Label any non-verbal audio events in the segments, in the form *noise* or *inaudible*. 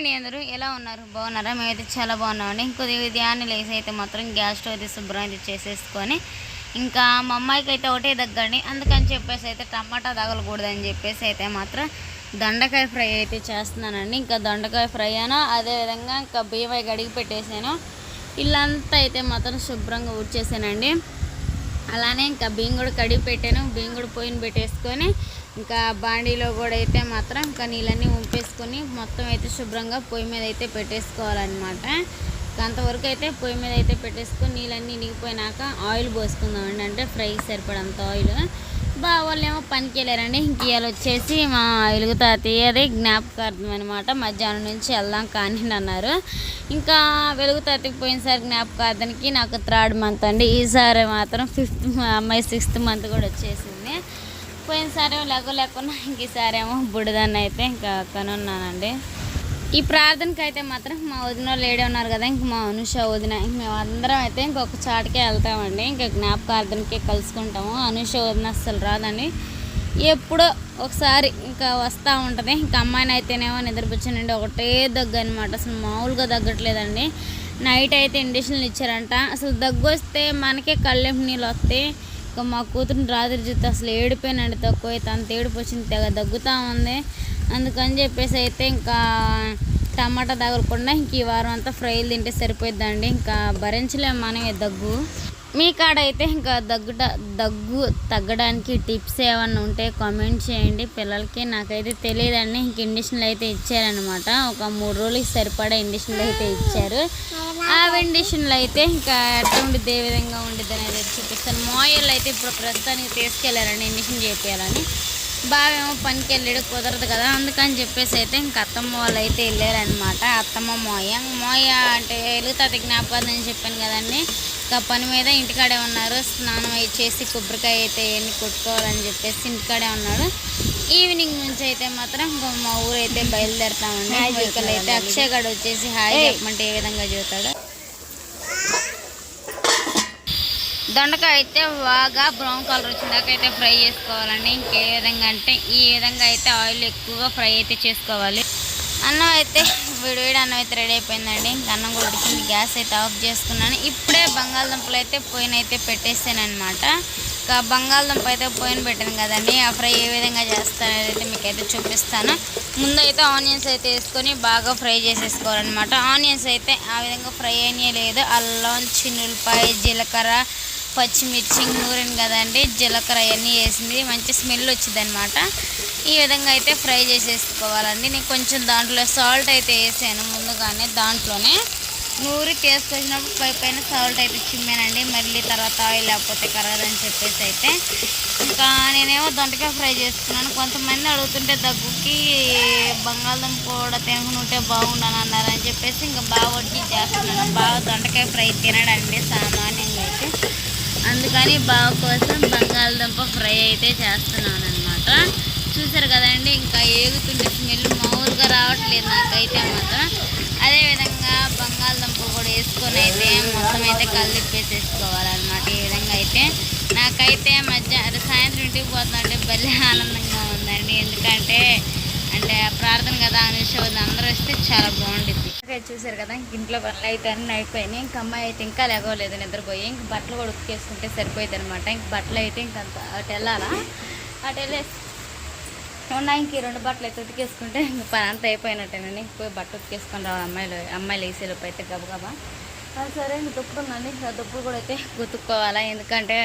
అండి అందరూ ఎలా ఉన్నారు? బాగున్నారా? మేమైతే చాలా బాగున్నామండి. కొద్దిగా ఉదయాన్నే లేసి అయితే మాత్రం గ్యాస్ స్టవ్ అయితే శుభ్రం అయితే చేసేసుకొని ఇంకా మా అమ్మాయికి అయితే ఒకటే దగ్గండి అందుకని చెప్పేసి అయితే టమాటా తగలకూడదని చెప్పేసి అయితే మాత్రం దొండకాయ ఫ్రై అయితే చేస్తున్నానండి. ఇంకా దొండకాయ ఫ్రై అను అదేవిధంగా ఇంకా బియ్యం గడిగి పెట్టేసాను. ఇల్లంతా అయితే మాత్రం శుభ్రంగా ఊడ్చేసానండి. అలానే ఇంకా బియ్యం కూడా కడిగి పెట్టాను. బియ్యం కూడా పోయిన పెట్టేసుకొని ఇంకా బాండీలో కూడా అయితే మాత్రం ఇంకా నీళ్ళన్నీ ఉంపేసుకొని మొత్తం అయితే శుభ్రంగా పొయ్యి మీద అయితే పెట్టేసుకోవాలన్నమాట. అంతవరకు అయితే పొయ్యి మీద అయితే పెట్టేసుకొని నీళ్ళన్నీ నిగిపోయినాక ఆయిల్ పోసుకుందామండి. అంటే ఫ్రై సరిపడంత ఆయిల్. బా వాళ్ళు ఏమో పనికి వెళ్ళారండి. ఇంక ఇవాళ వచ్చేసి మా వెలుగు తాతయ్య అదే జ్ఞాపకార్థం అనమాట మధ్యాహ్నం నుంచి వెళ్దాం కానీ అన్నారు. ఇంకా వెలుగు తాతయ్యకి పోయినసారి జ్ఞాపకార్థానికి నాకు థర్డ్ మంత్ అండి. ఈసారి మాత్రం ఫిఫ్త్ అమ్మాయి సిక్స్త్ మంత్ కూడా వచ్చేసింది. పోయినసారేమో లేక లేకున్నా ఇంక ఈసారేమో ఏమో అయితే ఇంకా కనున్నానండి. ఈ ప్రార్థనకి అయితే మాత్రం మా వదిన వాళ్ళు ఏడే ఉన్నారు కదా ఇంక మా అనుష వదిన ఇంక మేము అందరం అయితే ఇంకొక చాటుకే వెళ్తామండి. ఇంకా జ్ఞాపకార్థనకే కలుసుకుంటాము. అనుష వదిన అస్సలు రాదండి. ఎప్పుడో ఒకసారి ఇంకా వస్తూ ఉంటుంది. ఇంకా అమ్మాయిని అయితేనేమో నిద్రపుచ్చానండి ఒకటే దగ్గు అనమాట అసలు మామూలుగా తగ్గట్లేదండి. నైట్ అయితే ఇండిషన్లు ఇచ్చారంట. అసలు దగ్గు వస్తే మనకే కళ్ళెంపు నీళ్ళు వస్తాయి. ఇంకా మా కూతురుని రాత్రి చూస్తే అసలు ఏడిపోయినండి తక్కువ అయితే అంత ఏడుపు వచ్చింది తెగ దగ్గుతూ ఉంది. అందుకని చెప్పేసి అయితే ఇంకా టమాటా తగలకుండా ఇంక ఈ వారం అంతా ఫ్రైలు తింటే సరిపోద్దండి ఇంకా భరించలేము మనమే దగ్గు. మీ కాడ అయితే ఇంకా దగ్గు దగ్గు తగ్గడానికి టిప్స్ ఏమన్నా ఉంటే కామెంట్ చేయండి. పిల్లలకి నాకైతే తెలియదండి. ఇంక ఇండిషన్లు అయితే ఇచ్చారనమాట ఒక మూడు రోజులకి సరిపడా ఇండిషన్లు అయితే ఇచ్చారు. ఆ ఇండిషన్లు అయితే ఇంకా ఎట్లా ఉండిద్ది ఏ విధంగా ఉండిద్ది అనేది చూపిస్తాను. మోయల్ అయితే ఇప్పుడు ప్రస్తుతానికి తీసుకెళ్ళారండి ఇండిషన్ చేపించాలని బావేమో పనికి వెళ్ళాడు కుదరదు కదా. అందుకని చెప్పేసి అయితే ఇంక అత్తమ్మ వాళ్ళు అయితే వెళ్ళారనమాట అత్తమ్మ మోయ. మోయ అంటే వెలుగుతుంది జ్ఞాపకం అని చెప్పాను కదండి. ఇంకా పని మీద ఇంటికాడే ఉన్నారు. స్నానం చేసి కొబ్బరికాయ అయితే ఎన్ని కొట్టుకోవాలని చెప్పేసి ఇంటికాడే ఉన్నాడు. ఈవినింగ్ నుంచి అయితే మాత్రం ఇంకో మా ఊరు అయితే బయలుదేరుతామండి అయితే అక్షయ్ గడు వచ్చేసి హాయ్ చెప్పమంటే ఏ విధంగా చూస్తాడు దొండకాయ అయితే బాగా బ్రౌన్ కలర్ వచ్చిందాక అయితే ఫ్రై చేసుకోవాలండి. ఇంకే విధంగా అంటే ఈ విధంగా అయితే ఆయిల్ ఎక్కువగా ఫ్రై అయితే చేసుకోవాలి. అన్నం అయితే విడివిడి అన్నం అయితే రెడీ అయిపోయిందండి. ఇంకా అన్నం కూడా ఉడికింది. గ్యాస్ అయితే ఆఫ్ చేసుకున్నాను. ఇప్పుడే బంగాళదుంపలు అయితే పోయిన అయితే పెట్టేసాను అనమాట ఇంకా బంగాళదుంప అయితే పొయ్యిన పెట్టాను కదండి. ఆ ఫ్రై ఏ విధంగా చేస్తాను అయితే చూపిస్తాను. ముందు అయితే ఆనియన్స్ అయితే వేసుకొని బాగా ఫ్రై చేసేసుకోవాలన్నమాట. ఆనియన్స్ అయితే ఆ విధంగా ఫ్రై అయినా లేదు అల్లం చిన్నులపాయ జీలకర్ర పచ్చిమిర్చి నూనె కదండి జీలకర్ర అవన్నీ వేసింది మంచి స్మెల్ వచ్చింది అనమాట ఈ విధంగా అయితే ఫ్రై చేసేసుకోవాలండి. నేను కొంచెం దాంట్లో సాల్ట్ అయితే వేసాను ముందుగానే దాంట్లోనే. నూరి తీసుకొచ్చినప్పుడు పై పైన సాల్ట్ అయితే చిమ్మానండి. మళ్ళీ తర్వాత ఆయిల్ లేకపోతే కరగదని చెప్పేసి అయితే. ఇంకా నేనేమో దొండకాయ ఫ్రై చేసుకున్నాను కొంతమంది అడుగుతుంటే దగ్గుకి బంగాళదుంప కూడా తినకుంటే అన్నారు అన్నారని చెప్పేసి ఇంకా బాగా వడ్డీ చేస్తున్నాను. బాగా దొండకాయ ఫ్రై తినడండి సామాన్యంగా అయితే. అందుకని బావ కోసం బంగాళదుంప ఫ్రై అయితే చేస్తున్నాను అనమాట చూసారు కదండి ఇంకా ఏగుతుంటే స్మెల్. మామూలుగా రావట్లేదు నాకైతే మాత్రం. అదేవిధంగా బంగాళదుంప కూడా వేసుకొని అయితే మొత్తం అయితే కలిపేసేసుకోవాలన్నమాట ఈ విధంగా అయితే నాకైతే మధ్య సాయంత్రం ఇంటికి పోతుందంటే భలే ఆనందంగా ఉందండి. ఎందుకంటే అంటే ప్రార్థన కదా అనుషోది అందరూ వస్తే చాలా బాగుంటుంది చూసారు కదా ఇంట్లో పనులు అయితే అన్నీ అయిపోయినాయి ఇంక అమ్మాయి అయితే ఇంకా లేగలేదు నిద్రపోయి ఇంక బట్టలు కూడా ఉతికేసుకుంటే సరిపోయింది అనమాట ఇంక బట్టలు అయితే ఇంక అంత అటు వెళ్ళాలా? అటు వెళ్ళేసి ఉన్నా ఇంక ఈ రెండు బట్టలు అయితే ఉతికేసుకుంటే ఇంక పని అంతా అయిపోయినట్టేనండి. ఇంక పోయి బట్టలు ఉతికేసుకొని రావాలి అమ్మాయిలు అమ్మాయిలు వేసేలోపు అయితే గబగబా. సరే అండి? దుప్పుడు ఉందండి దుప్పుడు కూడా అయితే. గుతుక్కోవాలా ఎందుకంటే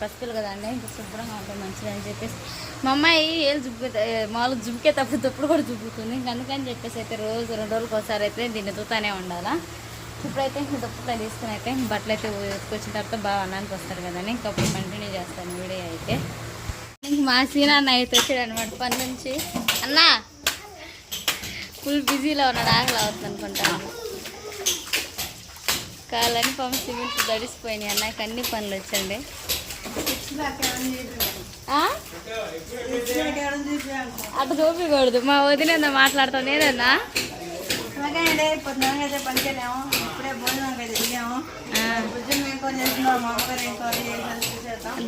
పసిపిల్లు కదండి ఇంకా శుభ్రంగా ఉంటుంది మంచిది అని చెప్పేసి. మా అమ్మాయి ఏళ్ళు జుబ్బుకే మామూలుగా జుబ్బుకే తప్ప దుప్పుడు కూడా జుబ్బుతుంది. ఇంక అందుకని చెప్పేసి అయితే రోజు రెండు రోజులకి ఒకసారి అయితే దీన్ని దుతానే ఉండాలా? ఇప్పుడైతే ఇంకా దుప్పులో తీసుకుని అయితే బట్టలు అయితే వచ్చిన తర్వాత బాగా అన్నానికి వస్తారు కదండి ఇంకా అప్పుడు కంటిన్యూ చేస్తాను వీడియో అయితే. ఇంక మా సీన్ అన్న అయితే వచ్చాడు అనమాట పని నుంచి. అన్నా ఫుల్ బిజీలో ఉన్నాడు ఆకలి అవుతుంది అనుకుంటాను కాలని పంప సిమెంట్ దడిసిపోయినాయి అన్నకి అన్ని పనులు వచ్చండి ఆ? అటు చూపించకూడదు. మా వదిన మాట్లాడతాం నేనన్నా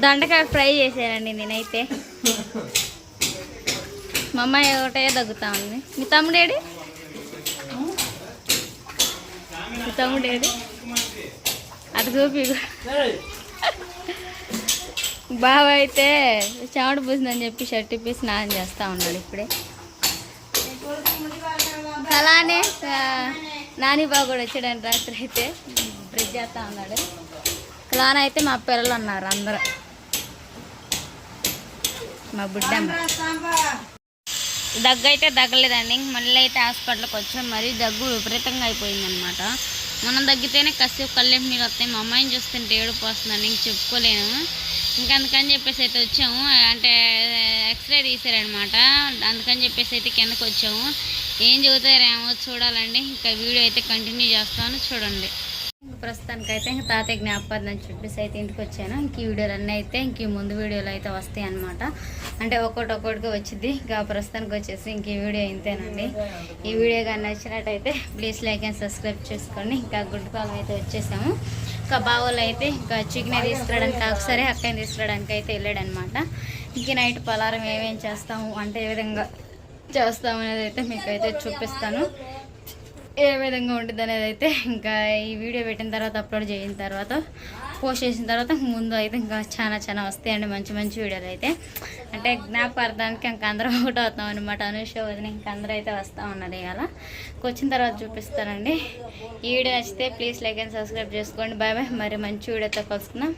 దండకాయ ఫ్రై చేశానండి నేనైతే. మా అమ్మాయి ఒకటే దగ్గుతా ఉంది. మీ తమ్ముడేడి? మీ తమ్ముడేడి? అటు చూపి బావ అయితే చెమట పూసిందని చెప్పి షర్ట్ ఇప్పి స్నానం చేస్తా ఉన్నాడు ఇప్పుడే. అలానే నాని బాబు కూడా వచ్చాడండి రాత్రి అయితే బ్రిడ్జ్ చేస్తా ఉన్నాడు. అలానే అయితే మా పిల్లలు ఉన్నారు అందరూ. మా బుడ్డమ్మ. దగ్గు అయితే దగ్గలేదండి మళ్ళీ అయితే హాస్పిటల్కి వచ్చాం. మరి దగ్గు విపరీతంగా అయిపోయిందనమాట మనం తగ్గితేనే కాసేపు కళ్ళెంపు నీళ్ళు వస్తాయి. మా అమ్మాయిని చూస్తుంటే ఏడుపు పోస్తుందని ఇంక చెప్పుకోలేను. ఇంకా అందుకని చెప్పేసి అయితే వచ్చాము. అంటే ఎక్స్రే తీసారనమాట అందుకని చెప్పేసి అయితే కిందకి వచ్చాము. ఏం చదువుతారేమో చూడాలండి. ఇంకా వీడియో అయితే కంటిన్యూ చేస్తాను. చూడండి. ప్రస్తుతానికి అయితే ఇంకా తాతయ్య జ్ఞాపకం అని చెప్పేసి అయితే ఇంటికి వచ్చాను ఇంక ఈ వీడియోలన్నీ అయితే ఇంక ముందు వీడియోలు అయితే వస్తాయి అనమాట అంటే ఒక్కొక్కటి ఒక్కొక్కటిగా వచ్చింది ఇంకా ప్రస్తుతానికి వచ్చేసి ఇంక ఈ వీడియో ఇంతేనండి. ఈ వీడియో కానీ నచ్చినట్టయితే ప్లీజ్ లైక్ అండ్ సబ్స్క్రైబ్ చేసుకోండి. ఇంకా గుడ్ కాలం అయితే వచ్చేసాము. ఇంకా బావోళ్ళు అయితే ఇంకా చికెన్ తీసుకురావడానికి ఒకసారి అక్కని తీసుకురావడానికి అయితే వెళ్ళాడనమాట ఇంక నైట్ పలారం ఏమేం చేస్తాము అంటే ఏ విధంగా చేస్తాము అనేది అయితే మీకు అయితే చూపిస్తాను. ఏ విధంగా ఉంటుంది అనేది అయితే ఇంకా ఈ వీడియో పెట్టిన తర్వాత అప్లోడ్ చేసిన తర్వాత పోస్ట్ చేసిన తర్వాత ముందు అయితే ఇంకా చాలా చాలా వస్తాయండి మంచి మంచి వీడియోలు అయితే. అంటే జ్ఞాపకార్థానికి ఇంకా అందరం *laughs* ఒకటి అవుతాం అనమాట అనుష వదిన ఇంకా అందరూ అయితే వస్తూ ఉన్నారు ఇవాళ. వచ్చిన తర్వాత చూపిస్తానండి. ఈ వీడియో నచ్చితే ప్లీజ్ లైక్ అండ్ సబ్స్క్రైబ్ చేసుకోండి. బాయ్ బాయ్ మరి మంచి వీడియోతో కలుసుకుందాం.